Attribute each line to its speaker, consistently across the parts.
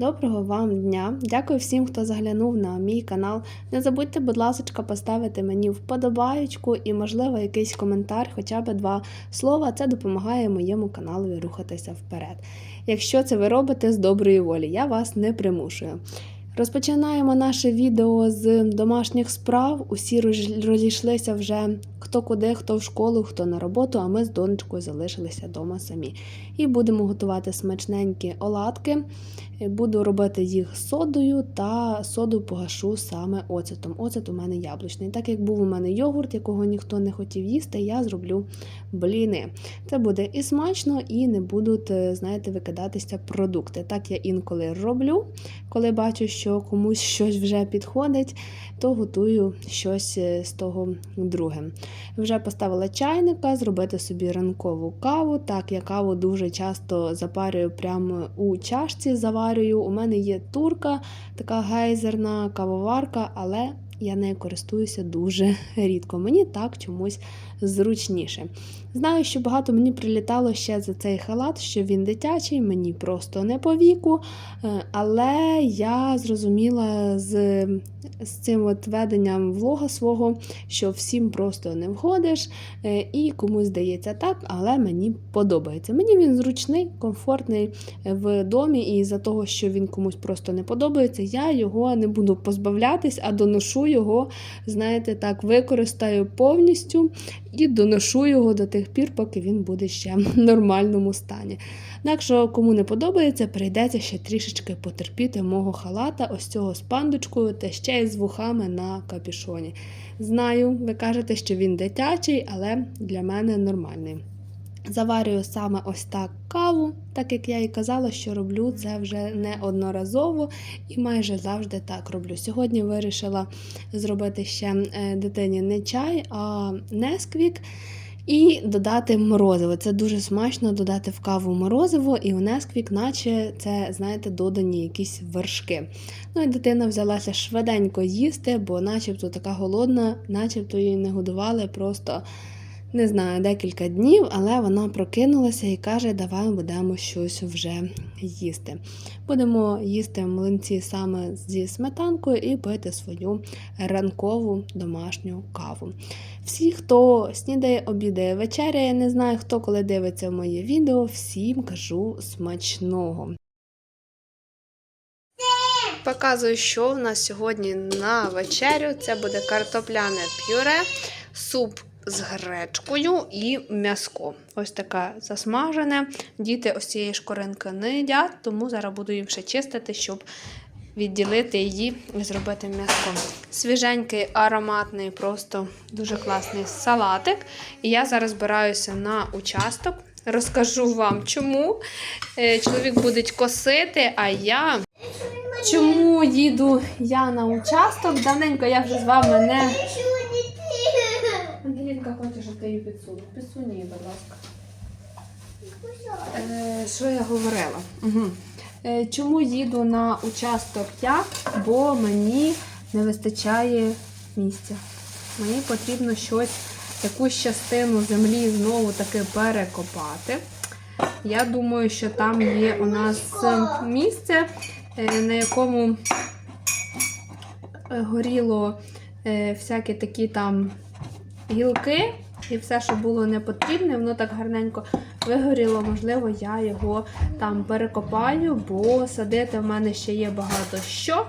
Speaker 1: Доброго вам дня! Дякую всім, хто заглянув на мій канал. Не забудьте, будь ласка, поставити мені вподобаючку і, можливо, якийсь коментар, хоча б два слова. Це допомагає моєму каналу рухатися вперед. Якщо це ви робите з доброї волі, я вас не примушую. Розпочинаємо наше відео з домашніх справ. Усі розійшлися вже хто куди, хто в школу, хто на роботу, а ми з донечкою залишилися вдома самі. І будемо готувати смачненькі оладки. Е, Буду робити їх содою та соду погашу саме оцетом. Оцет у мене яблучний. Так як був у мене йогурт, якого ніхто не хотів їсти, я зроблю бліни. Це буде і смачно, і не будуть, е, знаєте, викидатися продукти. Так я інколи роблю, коли бачу, що комусь щось вже підходить, то готую щось е, з того друге. Вже поставила чайника, зробити собі ранкову каву. Так, я каву дуже часто запарюю прямо у чашці, заварюю. У мене є турка, така гейзерна кавоварка, але я нею користуюся дуже рідко. Мені так чомусь зручніше. Знаю, що багато мені прилітало ще за цей халат, що він дитячий, мені просто не по віку. Е, Але я зрозуміла з, з цим от веденням влога свого, що всім просто не входиш, е, і комусь здається так, але мені подобається. Мені він зручний, комфортний в домі, і за того, що він комусь просто не подобається, я його не буду позбавлятись, а доношу його, знаєте, так, використаю повністю і доношу його до тих пір, поки він буде ще в нормальному стані. Якщо кому не подобається, прийдеться ще трішечки потерпіти мого халата, ось цього з пандочкою та ще й з вухами на капюшоні. Знаю, ви кажете, що він дитячий, але для мене нормальний. Заварюю саме ось так каву, так як я і казала, що роблю це вже неодноразово і майже завжди так роблю. Сьогодні вирішила зробити ще е, дитині не чай, а несквік. І додати морозиво. Це дуже смачно додати в каву морозиво, і у несквік, наче це, знаєте, додані якісь вершки. Ну і дитина взялася швиденько їсти, бо начебто така голодна, начебто її не годували просто не знаю, декілька днів, але вона прокинулася і каже, давай будемо щось вже їсти. Будемо їсти млинці саме зі сметанкою і пити свою ранкову домашню каву. Всі, хто снідає, обідає, вечеряє, не знаю, хто коли дивиться моє відео, всім кажу смачного. Показую, що в нас сьогодні на вечерю. Це буде картопляне пюре, суп з гречкою і м'яско. Ось таке засмажене. Діти ось цієї шкоринки не їдять, тому зараз буду їм ще чистити, щоб відділити її і зробити м'яско. Свіженький, ароматний, просто дуже класний салатик. І я зараз збираюся на участок. Розкажу вам, чому. Е, Чоловік буде косити, а я. Чому їду я на участок? Давненько я вже з вами не. Ти її підсунув. Будь ласка. Е, що я говорила? Угу. Е, чому їду на участок я? Бо мені не вистачає місця. Мені потрібно щось, якусь частину землі знову таки перекопати. Я думаю, що там є у нас місце, е, на якому е, горіло е, всякі такі там гілки і все, що було не потрібне, воно так гарненько вигоріло. Можливо, я його там перекопаю, бо садити в мене ще є багато що,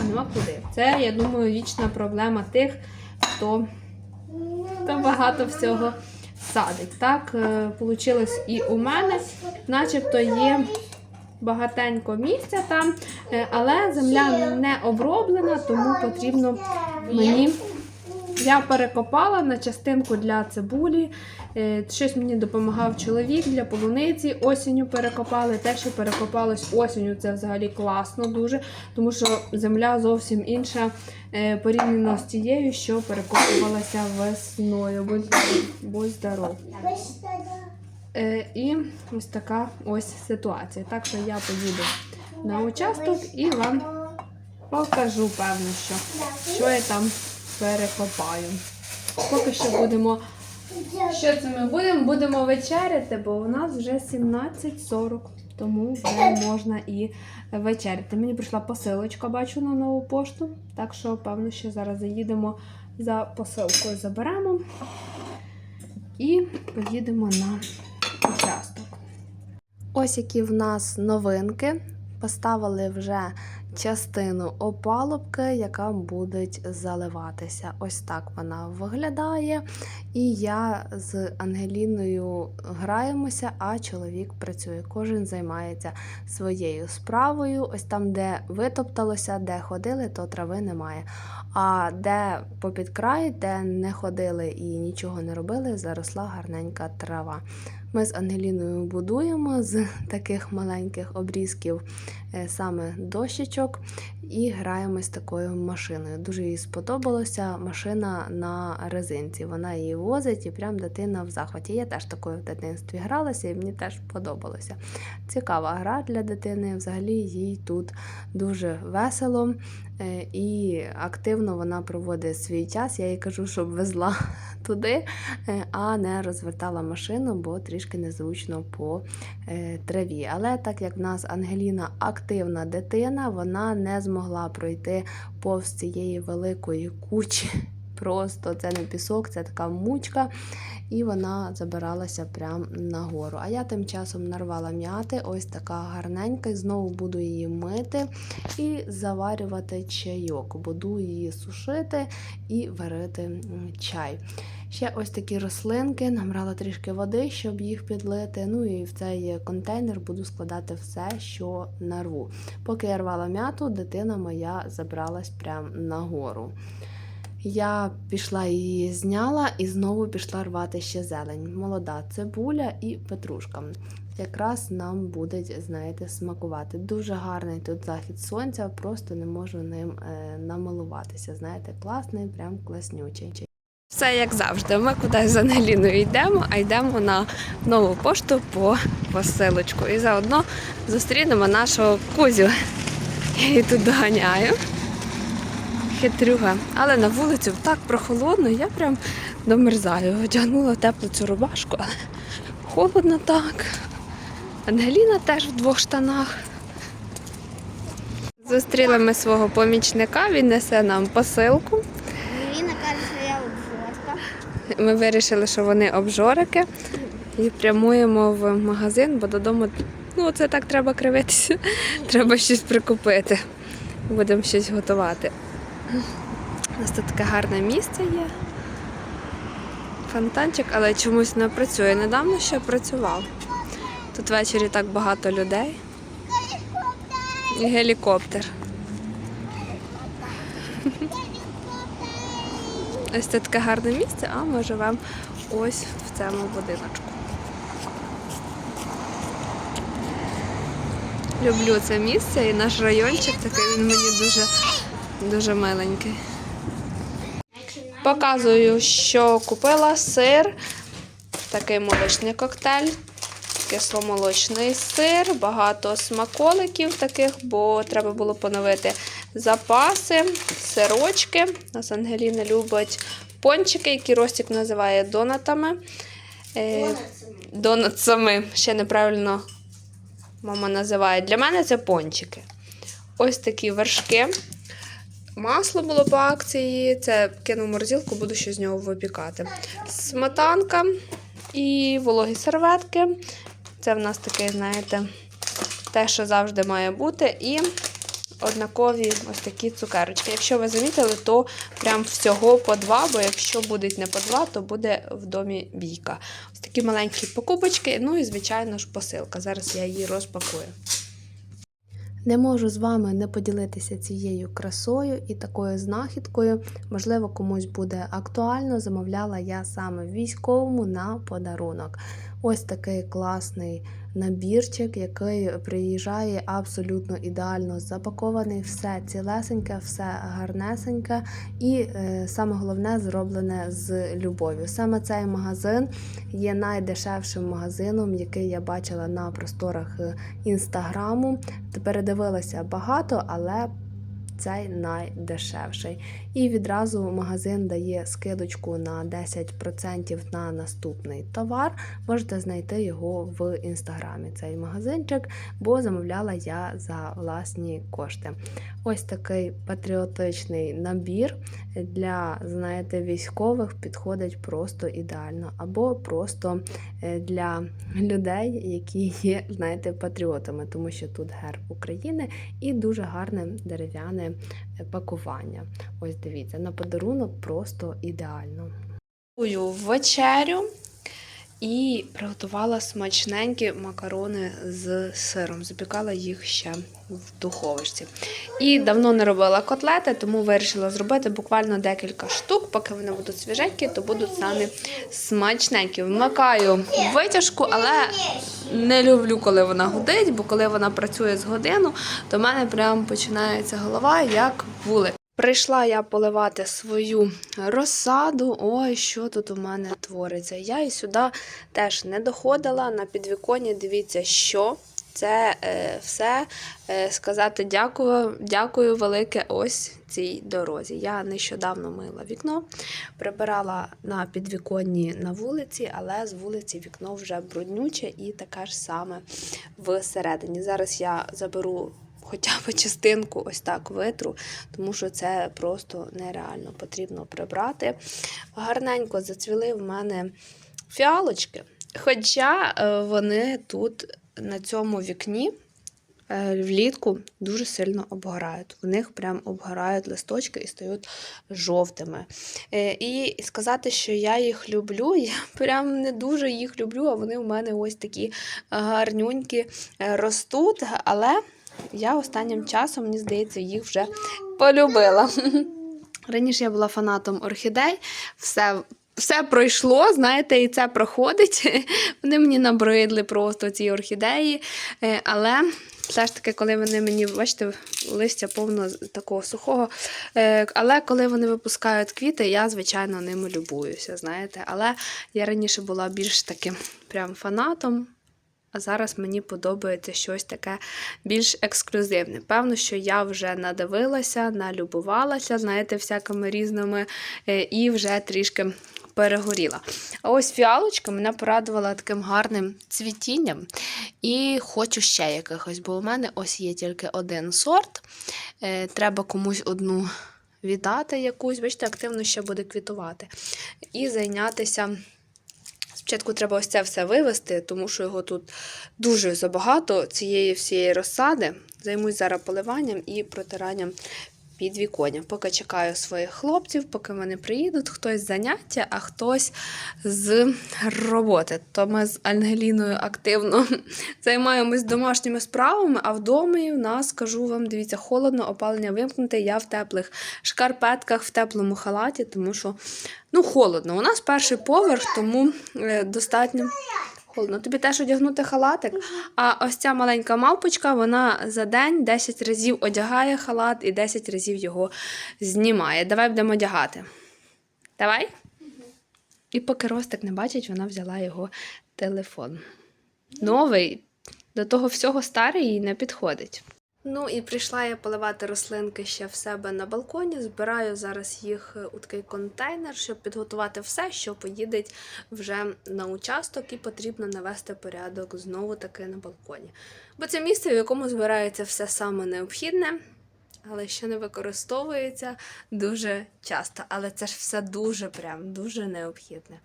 Speaker 1: а нема куди. Це, я думаю, вічна проблема тих, хто, хто багато всього садить. Так, вийшло і у мене, начебто є. Багатенько місця там, е, але земля не оброблена, тому потрібно мені я перекопала на частинку для цибулі. Е, Щось мені допомагав чоловік для полуниці. Осінню перекопали. Те, що перекопалось осінню, це взагалі класно дуже, тому що земля зовсім інша е, порівняно з тією, що перекопувалася весною. Будь, будь здоров. Е, І ось така ось ситуація. Так що я поїду на участок і вам покажу, певно, що, що я там перекопаю. Поки що будемо. Що це ми будемо? Будемо вечеряти, бо у нас вже 17.40. тому вже можна і вечеряти. Мені прийшла посилочка, бачу на нову пошту. Так що, певно, ще зараз заїдемо за посилкою, заберемо і поїдемо на участок. Ось які в нас новинки. Поставили вже частину опалубки, яка буде заливатися. Ось так вона виглядає. І я з Ангеліною граємося, а чоловік працює. Кожен займається своєю справою. Ось там, де витопталося, де ходили, то трави немає. А де попід край, де не ходили і нічого не робили, заросла гарненька трава. Ми з Ангеліною будуємо з таких маленьких обрізків е, саме дощечок і граємось такою машиною. Дуже їй сподобалося машина на резинці. Вона її возить і прям дитина в захваті. Я теж такою в дитинстві гралася, і мені теж подобалося. Цікава гра для дитини. Взагалі їй тут дуже весело і активно вона проводить свій час. Я їй кажу, щоб везла туди, е, а не розвертала машину, бо трішки незручно по е, траві. Але так як в нас Ангеліна активна дитина, вона не змогла пройти повз цієї великої кучі. Просто це не пісок, це така мучка, і вона забиралася прямо нагору. А я тим часом нарвала м'яти, ось така гарненька, і знову буду її мити і заварювати чайок. Буду її сушити і варити чай. Ще ось такі рослинки, набрала трішки води, щоб їх підлити. Ну і в цей контейнер буду складати все, що нарву. Поки я рвала м'яту, дитина моя забралась прямо нагору. Я пішла її зняла і знову пішла рвати ще зелень. Молода цибуля і петрушка. Якраз нам буде, знаєте, смакувати. Дуже гарний тут захід сонця, просто не можу ним е, намилуватися. Знаєте, класний, прям класнючий. Все як завжди. Ми кудись з Ангеліною йдемо, а йдемо на нову пошту по посилочку. І заодно зустрінемо нашого кузю. Я її тут доганяю. Хитрюга. Але на вулицю так прохолодно, я прям домерзаю. Одягнула теплу цю рубашку, але холодно так. Ангеліна теж в двох штанах. Зустріли ми свого помічника, він несе нам посилку.
Speaker 2: Ангеліна каже, що я обжорка.
Speaker 1: Ми вирішили, що вони обжорики, і прямуємо в магазин, бо додому ну це так треба кривитися. Треба щось прикупити. Будемо щось готувати. У нас тут таке гарне місце є. Фонтанчик, але чомусь не працює. Недавно ще працював. Тут ввечері так багато людей. І гелікоптер. Ось це таке гарне місце, а ми живемо ось в цьому будиночку. Люблю це місце і наш райончик такий він мені дуже, дуже миленький. Показую, що купила сир, такий молочний коктейль, кисломолочний сир, багато смаколиків таких, бо треба було поновити запаси, сирочки. У нас Ангеліна любить пончики, які Ростік називає донатами. Е, Донатсами, ще неправильно мама називає. Для мене це пончики. Ось такі вершки. Масло було по акції, це кину в морозилку, буду ще з нього випікати. Сметанка і вологі серветки. Це в нас таке, знаєте, те, що завжди має бути. І однакові ось такі цукерочки. Якщо ви замітили, то прям всього по два, бо якщо буде не по два, то буде в домі бійка. Ось такі маленькі покупочки, ну і, звичайно ж, посилка. Зараз я її розпакую. Не можу з вами не поділитися цією красою і такою знахідкою. Можливо, комусь буде актуально. Замовляла я саме військовому на подарунок. Ось такий класний набірчик, який приїжджає абсолютно ідеально запакований, все цілесеньке, все гарнесеньке і е, саме головне зроблене з любов'ю. Саме цей магазин є найдешевшим магазином, який я бачила на просторах е, інстаграму. Передивилася багато, але цей найдешевший. І відразу магазин дає скидочку на 10% на наступний товар. Можете знайти його в інстаграмі. Цей магазинчик, бо замовляла я за власні кошти. Ось такий патріотичний набір для, знаєте, військових підходить просто ідеально, або просто е, для людей, які є, знаєте, патріотами, тому що тут герб України і дуже гарне дерев'яне пакування. Ось дивіться, на подарунок просто ідеально. Вечерю і приготувала смачненькі макарони з сиром. Запікала їх ще в духовочці. І давно не робила котлети, тому вирішила зробити буквально декілька штук. Поки вони будуть свіженькі, то будуть самі смачненькі. Вмикаю витяжку, але не люблю, коли вона гудить, бо коли вона працює з годину, то в мене прям починається голова як вулик. Прийшла я поливати свою розсаду. Ой, що тут у мене твориться. Я і сюди теж не доходила на підвіконні. Дивіться, що це е, все е, сказати дякую, дякую велике ось цій дорозі. Я нещодавно мила вікно, прибирала на підвіконні на вулиці, але з вулиці вікно вже бруднюче і таке ж саме всередині. Зараз я заберу хоча б частинку ось так витру, тому що це просто нереально потрібно прибрати. Гарненько зацвіли в мене фіалочки. Хоча е, вони тут на цьому вікні е, влітку дуже сильно обгорають. В них прям обгорають листочки і стають жовтими. Е, І сказати, що я їх люблю, я прям не дуже їх люблю, а вони у мене ось такі гарнюнькі ростуть. Але я останнім часом, мені здається, їх вже полюбила. Раніше я була фанатом орхідей, все. Все пройшло, знаєте, і це проходить. Вони мені набридли просто ці орхідеї. Е, Але все ж таки, коли вони мені, бачите, листя повно такого сухого. Е, Але коли вони випускають квіти, я, звичайно, ними любуюся. знаєте. Але я раніше була більш таким прям фанатом. А зараз мені подобається щось таке більш ексклюзивне. Певно, що я вже надивилася, налюбувалася, знаєте, всякими різними, е, і вже трішки перегоріла. А ось фіалочка мене порадувала таким гарним цвітінням. І хочу ще якихось, бо у мене ось є тільки один сорт. Е, Треба комусь одну віддати якусь, бачите, активно ще буде квітувати. І зайнятися. Спочатку треба ось це все вивести, тому що його тут дуже забагато цієї всієї розсади. Займусь зараз поливанням і протиранням підвіконня. Поки чекаю своїх хлопців, поки вони приїдуть, хтось з заняття, а хтось з роботи. То ми з Ангеліною активно займаємось домашніми справами, а вдома в нас, скажу вам, дивіться, холодно, опалення вимкнуте. Я в теплих шкарпетках, в теплому халаті, тому що ну, холодно. У нас перший поверх, тому е, достатньо. Холодно. Тобі теж одягнути халатик. А ось ця маленька мавпочка, вона за день 10 разів одягає халат і 10 разів його знімає. Давай будемо одягати. Давай. І поки Ростик не бачить, вона взяла його телефон. Новий, до того всього старий їй не підходить. Ну і прийшла я поливати рослинки ще в себе на балконі. Збираю зараз їх у такий контейнер, щоб підготувати все, що поїде вже на участок, і потрібно навести порядок знову таки на балконі. Бо це місце, в якому збирається все саме необхідне, але ще не використовується дуже часто. Але це ж все дуже прям дуже необхідне.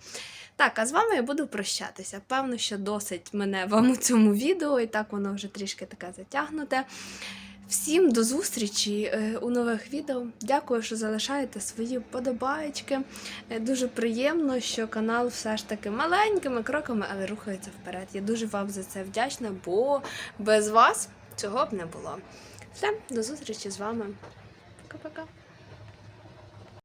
Speaker 1: Так, а з вами я буду прощатися. Певно, що досить мене вам у цьому відео, і так воно вже трішки таке затягнуте. Всім до зустрічі е, у нових відео. Дякую, що залишаєте свої вподобаєчки. Е, Дуже приємно, що канал все ж таки маленькими кроками, але рухається вперед. Я дуже вам за це вдячна, бо без вас цього б не було. Все, до зустрічі з вами. Пока-пока.